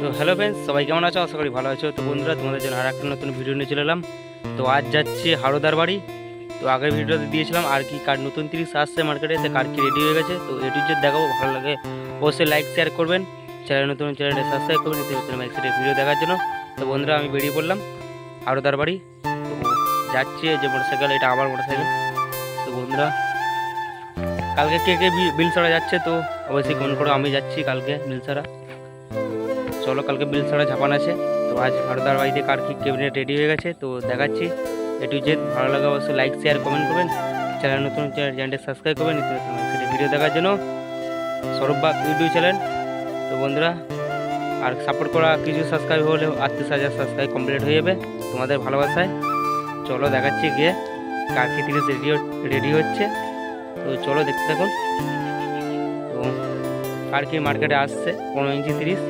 তো hello friends সবাই কেমন আছো? আশা করি ভালো আছো। তো বন্ধুরা, তোমাদের জন্য আর একটা নতুন ভিডিও নিয়ে চলে এলাম। তো আজ যাচ্ছি হারোদার বাড়ি। তো আগের ভিডিওতে দিয়েছিলাম আর কি কার নতুন তিরিশ আসছে মার্কেটে তো কার কি রেডি হয়ে গেছে। তো এটু যে দেখাবো, ভালো লাগে অবশ্যই লাইক শেয়ার করবেন। চ্যানেল নতুন চ্যানেলটা সাবস্ক্রাইব করবেন বাইক ভিডিও দেখার জন্য। তো বন্ধুরা, আমি বেরিয়ে পড়লাম হারোদার বাড়ি। তো যাচ্ছি যে মোটরসাইকেল এটা আমার মোটরসাইকেল তো বন্ধুরা, কালকে কে কে বি- বিলছড়া যাচ্ছে তো অবশ্যই কমেন্ট করো, আমি যাচ্ছি কালকে বিলছড়া চলো, কালকে বিলছড়া ঝাপান আছে। তো আজ ভারদার বাড়িতে কার কি ক্যাবিনেট রেডি হয়ে গেছে, তো দেখাচ্ছি। এটু যে ভালো লাগে অবশ্যই লাইক শেয়ার কমেন্ট করবেন। চ্যানেল নতুন চ্যানেলটা সাবস্ক্রাইব করবেন। ভিডিও দেখার জন্য সৌরভ বাগ ইউটিউব চ্যানেল তো বন্ধুরা, আর সাপোর্ট করা কিছু সাবস্ক্রাইব হলে আটত্রিশ হাজার সাবস্ক্রাইব কমপ্লিট হয়ে যাবে তোমাদের ভালোবাসায়। চলো দেখাচ্ছি গিয়ে কার কি তিরিশ রেডি রেডি হচ্ছে। তো চলো দেখতে থাকুন। তো আর কি মার্কেটে আসছে, পনেরো ইঞ্চি তিরিশ।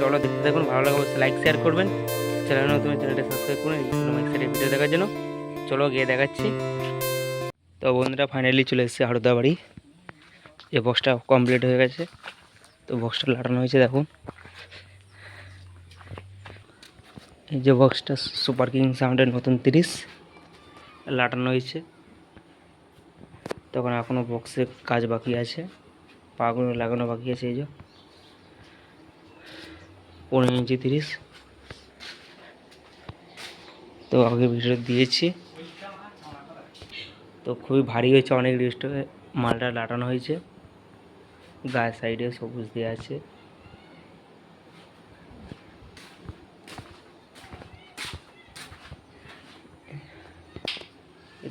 চলো দেখতে থাকুন, ভালো লাগে অবশ্যই লাইক শেয়ার করবেন। চ্যানেল নতুন চ্যানেলটা সাবস্ক্রাইব করুন বাইক সাইডে ভিডিও দেখার জন্য। চলো গিয়ে দেখাচ্ছি। তো বন্ধুরা ফাইনালি চলে এসেছে হাড়ুদা বাড়ি। এই বক্সটা কমপ্লিট হয়ে গেছে। তো বক্সটা লাটানো হয়েছে, দেখুন। এই যে বক্সটা সুপার কিং সাউন্ডের নতুন তিরিশ, লাটানো হয়েছে। তখন এখনও বক্সে কাজ বাকি আছে। পাগুলো লাগানো বাকি আছে, এই যে। পনেরো ইঞ্চি তিরিশ। তো আগে ভিডিও দিয়েছি। তো খুবই ভারী হয়েছে অনেক রিস্ট, মালটা লাটানো হয়েছে। গায়ের সাইডে সবুজ দেওয়া আছে।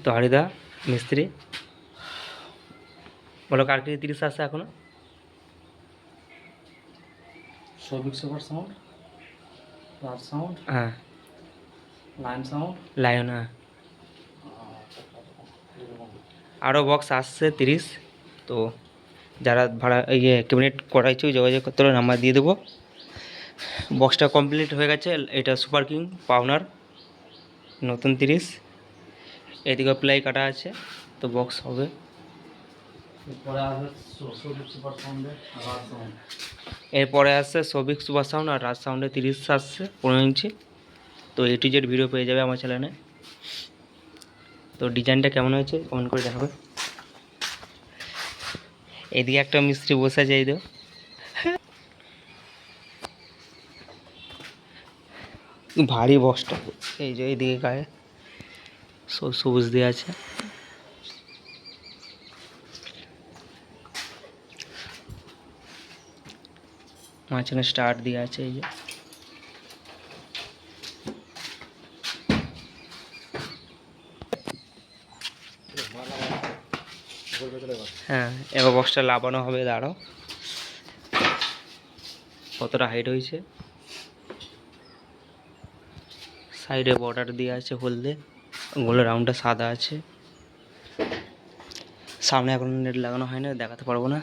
তো হরিদা, মিস্ত্রি। বলো কার কি তিরিশ আসছে এখনও? Souvik super sound Raj sound হ্যাঁ। Line sound. লায়ন হ্যাঁ। আরও বক্স আসছে তিরিশ। তো যারা ভাড়া ইয়ে ক্যাবিনেট করাইছে যোগাযোগ করতে হলে নাম্বার দিয়ে দেবো। বক্সটা কমপ্লিট হয়ে গেছে এটা সুপার কিং পাওনার। নতুন তিরিশ। এদিকে প্লাই কাটা আছে তো বক্স হবে। Super sound. এরপরে আসছে সবিক সুপার সাউন্ড আর রাজ সাউন্ডে তিরিশ আসছে, পনেরো ইঞ্চি। তো এ টু জেড ভিডিও পেয়ে যাবে আমার চ্যানেলে তো ডিজাইনটা কেমন হয়েছে কমেন্ট করে দেখাবে এদিকে একটা মিস্ত্রি বসে এই তো ভারী বক্সটা এই যে এইদিকে গায়ে সব সবুজ দিয়ে আছে। মাঝখানে স্টার্ট দিয়ে আছে এই যে হ্যাঁ এবার বক্সটা লাগানো হবে দাঁড়াও কতটা হাইট হয়েছে সাইডে বর্ডার দিয়ে আছে হলদে গোলের রাউন্ডটা সাদা আছে সামনে এখন নেট লাগানো হয় না দেখাতে পারব না